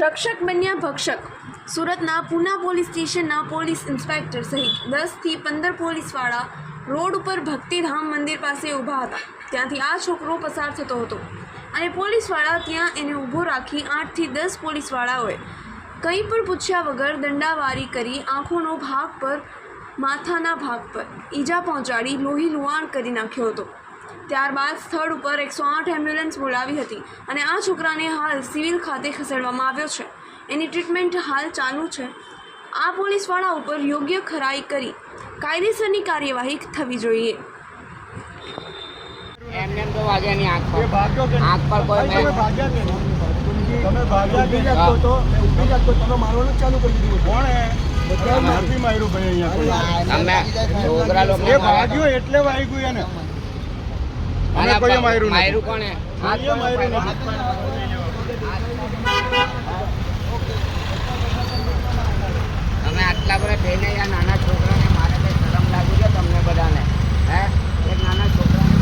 રક્ષક બન્યા ભક્ષક. સુરતના પૂના પોલીસ સ્ટેશનના પોલીસ ઇન્સ્પેક્ટર સહિત દસથી પંદર પોલીસવાળા રોડ ઉપર ભક્તિધામ મંદિર પાસે ઊભા હતા. ત્યાંથી આ છોકરો પસાર થતો હતો. અને પોલીસવાળા ત્યાં એને ઊભો રાખી આઠથી દસ પોલીસવાળાઓએ કંઈ પણ પૂછ્યા વગર દંડાવારી કરી આંખોનો ભાગ પર, માથાના ભાગ પર ઈજા પહોંચાડી લોહી લુહાણ કરી નાખ્યો હતો. ત્યારબાદ સ્થળ ઉપર એકસો આઠ એમ્બ્યુલન્સ બોલાવી હતી અને આ છોકરાને હાલ સિવિલ ખાતે ખસેડવામાં આવ્યો છે. એની ટ્રીટમેન્ટ હાલ ચાલુ છે. આ પોલીસવાળા ઉપર યોગ્ય ખરાઈ કરી કાયદેસરની કાર્યવાહી થવી જોઈએ. એમને તો વાગે નહીં આંખ પર. આંખ પર કોઈ તમે ભાગ્યા કે તમે ભાગ્યા ઊભી રાખતો તો મેં ઊભી તમે મારવાનું ચાલુ કરી દીધું. કોણે બધાએ નથી માર્યું ભાઈ અહીંયા છોકરા લોકો ભાગ્યો એટલે વાગ્યું એને. અમે કોઈએ માર્યું. માર્યું હાથ કોઈએ માર્યું. તમે આટલા બધા થઈને આ નાના છોકરાને મારે કઈ શરમ લાગુ છે તમને બધાને હે એક નાના છોકરાને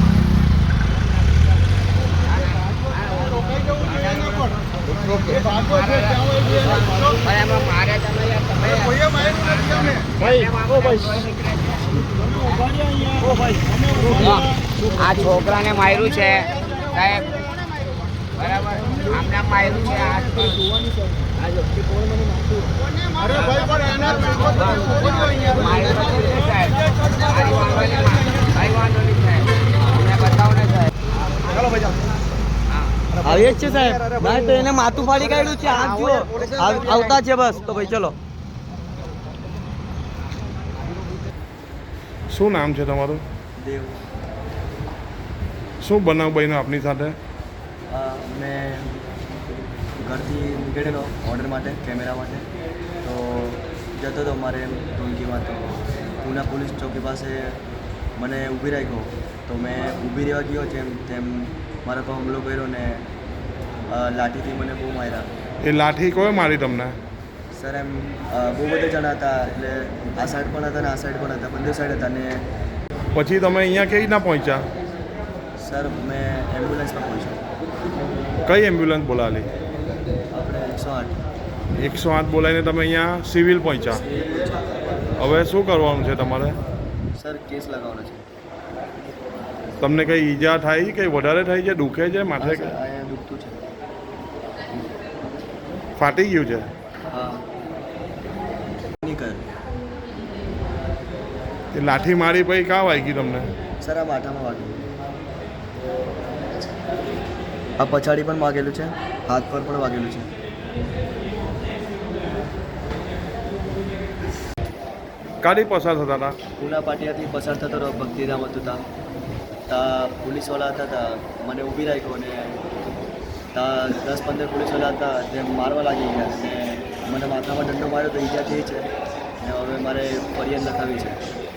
મારે તમે ભાઈ તમે આ છોકરાને માર્યું છે. સાહેબ બરાબર. આમને માર્યું છે. આવીએ જ છે સાહેબ. ના તો એને માથું ફાડી કાઢ્યું છે. હાથ જુઓ. આવ- આવતા છે બસ. તો ભાઈ ચલો. શું નામ છે તમારું? દેવ. શું બનાવ બન્યો આપની સાથે? મેં ઘરથી નીકળેલો ઓર્ડર માટે કેમેરા માટે. તો જતો હતો મારે ટૂંકીમાં તો પૂના પોલીસ ચોકી પાસે મને ઊભી રાખ્યો. તો મેં ઊભી રહેવા ગયો જેમ તેમ મારા પર હુમલો કર્યો ને લાઠીથી મને બહુ માર્યા. એ લાઠી કોઈ મારી તમને? સર એમ બહુ બધા જણા હતા. એટલે આ સાઈડ પણ હતા ને આ સાઈડ પણ હતા. બંને સાઈડ હતા ને પછી તમે અહીંયા કેવી રીતના પહોંચ્યા? સર મેં એમ્બ્યુલન્સમાં પહોંચ્યો. કઈ એમ્બ્યુલન્સ બોલાવી? આપણે એકસો આઠ. એકસો આઠ બોલાવીને તમે અહીંયા સિવિલ પહોંચ્યા. હવે શું કરવાનું છે તમારે? સર કેસ લગાવવાનો છે. તમને કઈ ઈજા થાય કઈ વધારે થઈ છે દુખે છે માથે દુખતું છે. ફાટી ગયું છે? લાઠી મારી પછી કાં વાગી તમને? સર આ માથામાં વાગ્યું. આ પછાડી પણ વાગેલું છે. હાથ પર પણ વાગેલું છે. કાલે પસાર થતા હતા? પૂના પાટિયાથી પસાર થતો હતો ભક્તિધામ હતું તા. તા પોલીસવાળા હતા તા. મને ઊભી રાખ્યો અને તા દસ પંદર પોલીસવાળા હતા. તે મારવા લાગી ગયા અને મને માથામાં દંડો માર્યો તો ઈજા થઈ છે. ને હવે મારે ફરિયાદ લખાવી છે.